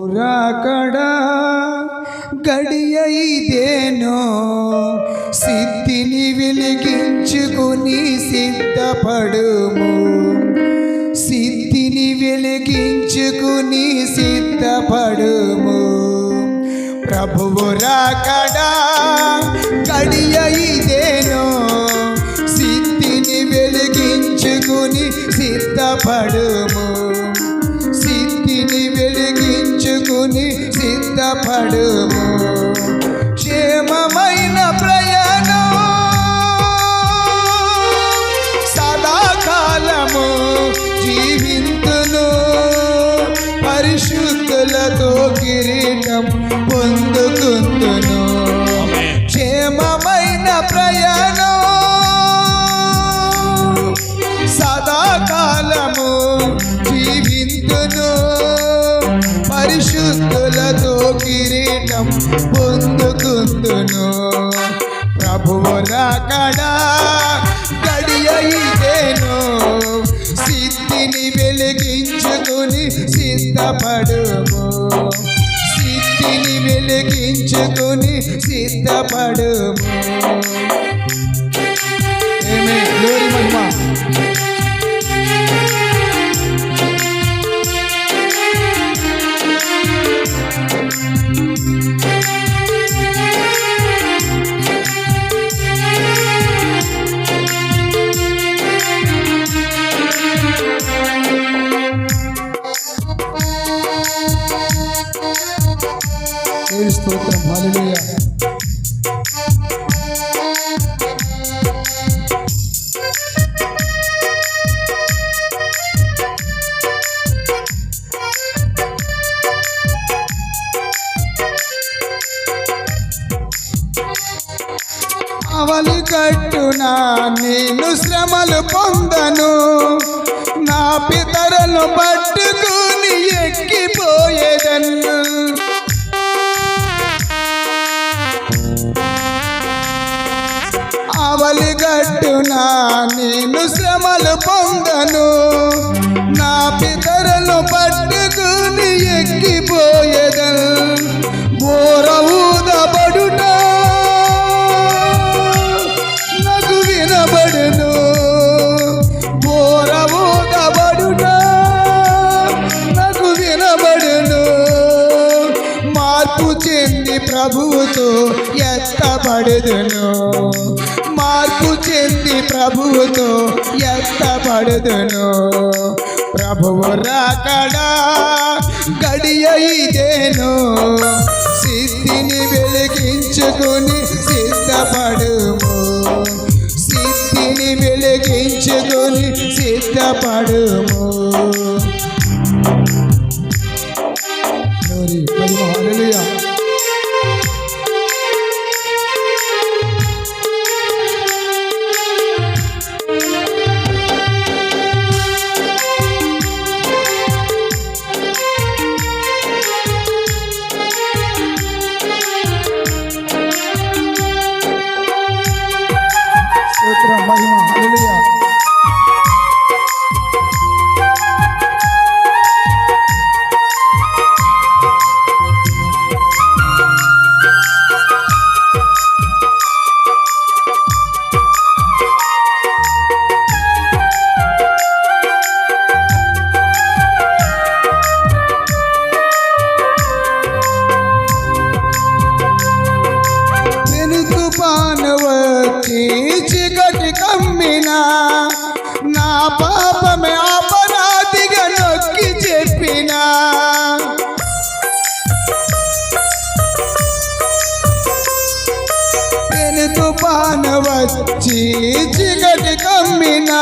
రాకడా గడియ ఇదేనో సిద్ధిని వెలిగించుకుని సిద్ధపడుము. సిద్ధిని వెలిగించుకుని సిద్ధపడుము. ప్రభువు రాకడా గడియ ఇదేనో సిద్ధిని వెలిగించుకుని సిద్ధపడుము. వెలిగించుకుని సిద్ధపడుము. క్షేమమైన ప్రయాణం సదాకాలము జీవింతును. పరిశుద్ధులతో కిరీటం పొందుకుందును క్షేమమైన ప్రయాణం దుస్తులతో కిరీటం పొందుకుందును. ప్రభువు రాకడా గడియ ఇదేను సిద్ధిని వెలిగించుకుని సిద్ధపడుము. సిద్ధిని వెలిగించుకుని సిద్ధపడుము. దేవుని స్తోత్రం హల్లెలూయా. అవలి కట్టున నేను శ్రమలు పొందను. నా పితరను పట్టుకుని ఎక్కిపోయేదన్ను. గట్టున నేను శ్రమలు పొందను. నా పితరలు పట్టుకుని ఎక్కిపోయేదను మార్పు చెంది ప్రభువుతో ఎత్తబడుదును. మార్పు చెంది ప్రభువుతో ఎత్తబడుదును. ప్రభువు రాకడా గడియ ఇదేను. సిద్ధిని వెలిగించుకుని సిద్ధపడుము. సిద్ధిని వెలిగించుకుని సిద్ధపడుము. Hallelujah. వెను వచ్చి చీకటి కమ్మినా.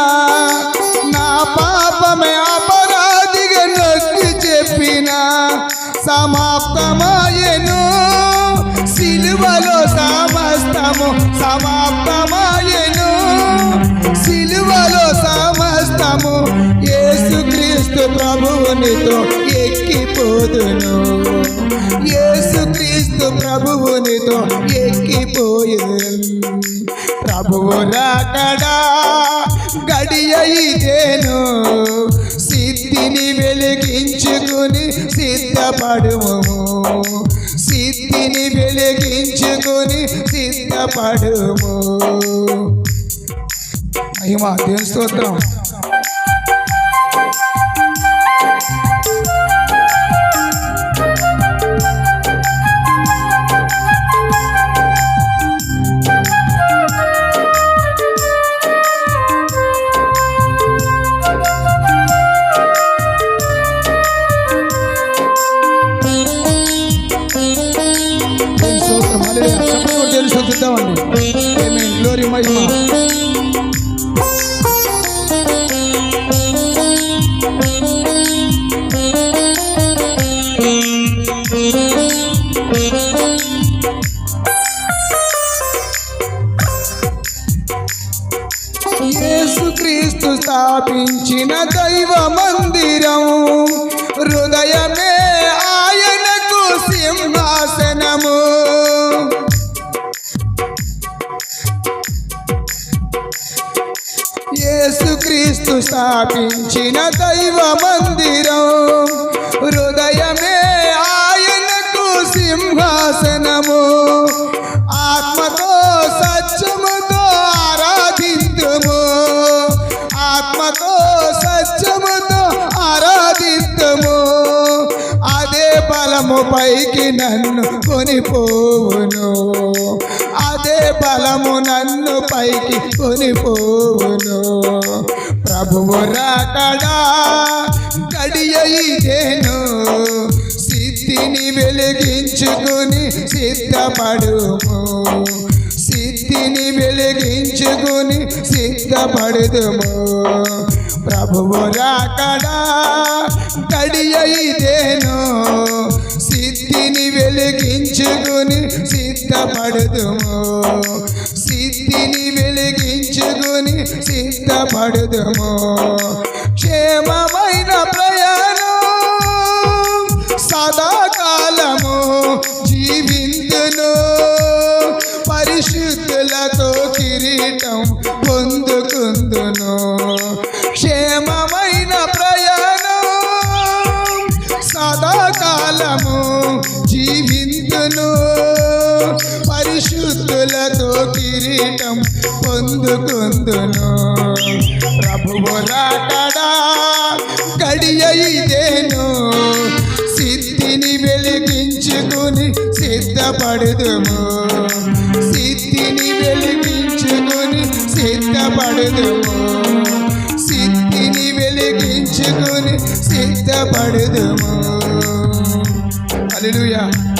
నా పాపమే అపరాధిగా నొక్కి చెప్పిన. సమాప్తమాయను సిలువలో సమస్తము సమాప్తమాయను. సిలువలో సమస్తము యేసుక్రీస్తు ప్రభువునితో ఎక్కిపోదును. నీకు ప్రభువునితో ఎక్కిపోయేను ప్రభువు రాకడా గడియ ఇదేను. సిద్ధిని వెలిగించుకుని సిద్ధపడుము సిద్ధిని వెలిగించుకుని సిద్ధపడుము. మహిమ దేవుని స్తోత్రం. కొట్టి దేవుని స్తుతిద్దామండి ఆమేన్. గ్లోరీ మహిమ యేసుక్రీస్తు స్థాపించిన స్థాపించిన దైవ మందిరం. హృదయమే ఆయనకు సింహాసనము. ఆత్మతో పైకి నన్ను కొనిపోవును. అదే బలము నన్ను పైకి కొనిపోవును. ప్రభువు రాకడా గడియను సిద్ధిని వెలిగించుకుని సిద్ధపడుము. సిద్ధిని వెలిగించుకుని సిద్ధపడుదుము. ప్రభువు రాకడా గడియను వెలిగించుకుని సిద్ధపడదుము. సిద్ధిని వెలిగించుకుని సిద్ధపడదుము. క్షేమమైన ప్రయాణం సదాకాలము జీవిందును పరిశుద్ధులతో కిరీటం పొందుకుందును. ప్రభువు రాకడా గడియ సిద్ధిని వెలిగించుకుని సిద్ధపడుదుము. సిద్ధిని వెలిగించుకుని సిద్ధపడుదుము. సిద్ధిని వెలిగించుకుని సిద్ధపడుదుము. హల్లెలూయా.